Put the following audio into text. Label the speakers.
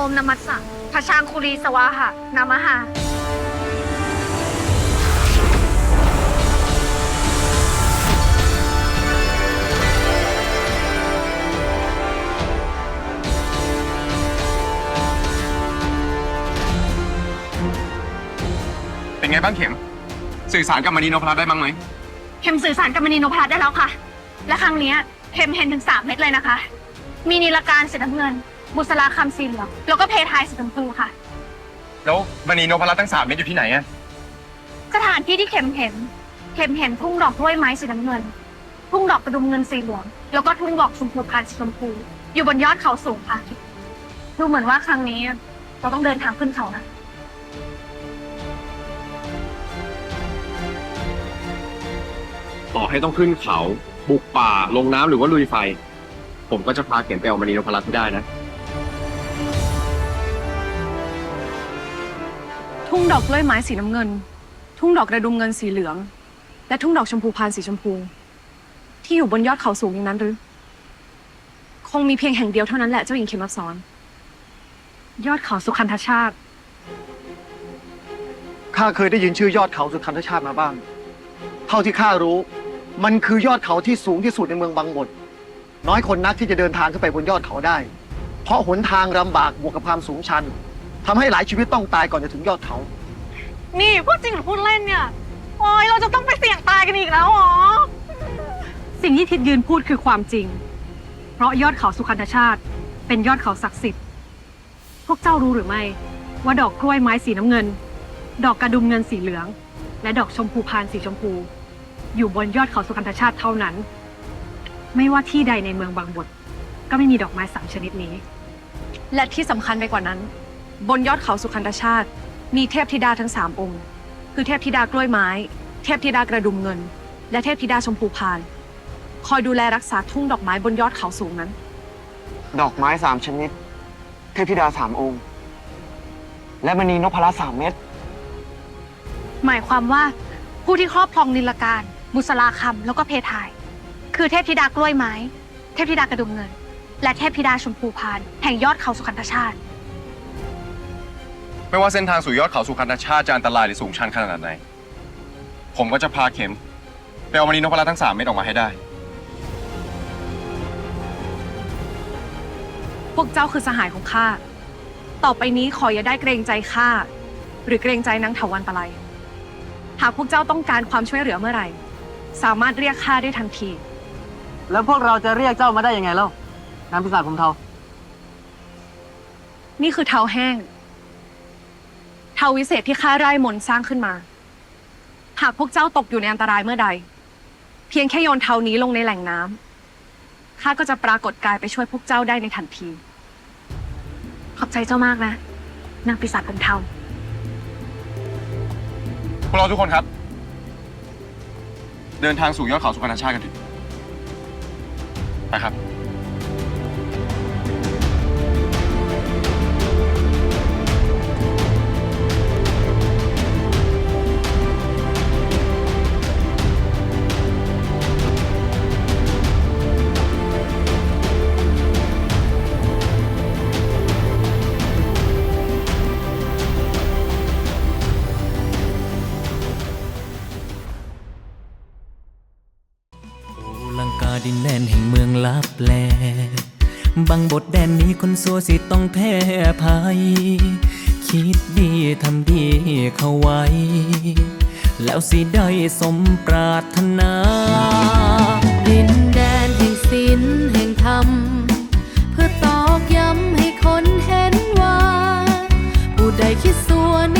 Speaker 1: อมนมัสสะพระชางคุรีสวาหะนามหา
Speaker 2: เป็นไงบ้างเข็ม สื่อสารกับมณีนพรัตน์ได้บ้างไหม
Speaker 1: เข็มสื่อสารกับมณีนพรัตน์ได้แล้วค่ะ และครั้งเนี้ยเข็มเห็นถึงสามเม็ดเลยนะคะ มีนีลการสีน้ำเงิน บุษราคำสีเหลืองแล้วก็เพทายสีชมพูค่ะ
Speaker 2: แล้วมณีนพรัตน์ทั้งสามเม็ดอยู่ที่ไหนอะ
Speaker 1: สถานที่ที่เข็มเห็น เข็มเห็นทุ่งดอกกล้วยไม้สีน้ำเงิน ทุ่งดอกกระดุมเงินสีเหลืองแล้วก็ทุ่งดอกชมพูพานสีชมพู อยู่บนยอดเขาสูงค่ะดูเหมือนว่าครั้งนี้ เราต้องเดินทางขึ้นเขานะ
Speaker 2: ต่อให้ต้องขึ้นเขา บุกป่าลงน้ำหรือว่าลุยไฟ ผมก็จะพาเข็มไปเอามณีนพรัตน์ให้ได้นะ
Speaker 3: ทุ่งดอกกล้วยไม้สีน้ำเงิน ทุ่งดอกกระดุมเงินสีเหลือง และทุ่งดอกชมพูพานสีชมพู ที่อยู่บนยอดเขาสูงอย่างนั้นหรือ คงมีเพียงแห่งเดียวเท่านั้นแหละเจ้าหญิงเขมอับสรยอดเขาสุขันธชาติ
Speaker 4: ข้าเคยได้ยินชื่อยอดเขาสุทันทชาติมาบ้าง เท่าที่ข้ารู้ มันคือยอดเขาที่สูงที่สุดในเมืองบางบดน้อยคนนักที่จะเดินทางขึ้นไปบนยอดเขาได้ เพราะหนทางลำบากบวกกับความสูงชัน ทำให้หลายชีวิตต้องตายก่อนจะถึงยอดเขา
Speaker 1: นี่พูดจริงหรือพูดเล่นเนี่ย โอ้ยเราจะต้องไปเสี่ยงตายกันอีกแล้วเหรอ
Speaker 3: สิ่งที่ทิดยืนพูดคือความจริง เพราะยอดเขาสุขันธชาติ เป็นยอดเขาศักดิ์สิทธิ์ พวกเจ้ารู้หรือไม่ ว่าดอกกล้วยไม้สีน้ำเงิน ดอกกระดุมเงินสีเหลือง และดอกชมพูพานสีชมพู อยู่บนยอดเขาสุขันธชาติเท่านั้น ไม่ว่าที่ใดในเมืองบางบท ก็ไม่มีดอกไม้สามชนิดนี้ และที่สำคัญไปกว่านั้น บนยอดเขาสุขันธชาติ มีเทพธิดาทั้งสามองค์ คือเทพธิดากล้วยไม้ เทพธิดากระดุมเงิน และเทพธิดาชมพูพาน คอยดูแลรักษาทุ่งดอกไม้บนยอดเขาสูงนั้น
Speaker 5: ดอกไม้สามชนิด เทพธิดาสามองค์ และมณีนพรัตน์สามเม็ด
Speaker 1: หมายความว่าผู้ที่ครอบครองนิลการบุษราคำแล้วก็เพทาย คือเทพธิดากล้วยไม้ เทพธิดากระดุมเงิน และเทพธิดาชมพูพานแห่งยอดเขาสุขันธชาติ
Speaker 2: ไม่ว่าเส้นทางสู่ยอดเขาสุขันธชาติจะอันตรายหรือสูงชันขนาดไหน ผมก็จะพาเข็มไปเอามณีนพรัตน์ทั้งสามเม็ดออกมาให้ได้
Speaker 3: พวกเจ้าคือสหายของข้า ต่อไปนี้ขออย่าได้เกรงใจข้าหรือเกรงใจนางเถาวันตะไลหากพวกเจ้าต้องการความช่วยเหลือเมื่อไหร่ สามารถเรียกข้าได้ทันที
Speaker 5: แล้วพวกเราจะเรียกเจ้ามาได้ยังไงเล่านามพิศาจขุมเทา
Speaker 3: นี่คือเทาแห้ง เทาวิเศษที่ข้าไร่มนต์สร้างขึ้นมา หากพวกเจ้าตกอยู่ในอันตรายเมื่อใด เพียงแค่โยนเทานี้ลงในแหล่งน้ำข้าก็จะปรากฏกายไปช่วยพวกเจ้าได้ในทันที
Speaker 1: ขอบใจเจ้ามากนะ นางปีศาจผมเทา
Speaker 2: พวกเราทุกคนครับ เดินทางสู่ยอดเขาสุขันธชาติกันเถอะไปครับ
Speaker 6: ดินแดนแห่งเมืองลับแลบังบทแดนนี้คนสัวสิต้องแพ้ภัย คิดดีทำดีเข้าไว้ แล้วสิได้สมปรารถนา
Speaker 7: ดินแดนแห่งศิลแห่งธรรม เพื่อตอกย้ำให้คนเห็นว่า ผู้ใดคิดสัวใน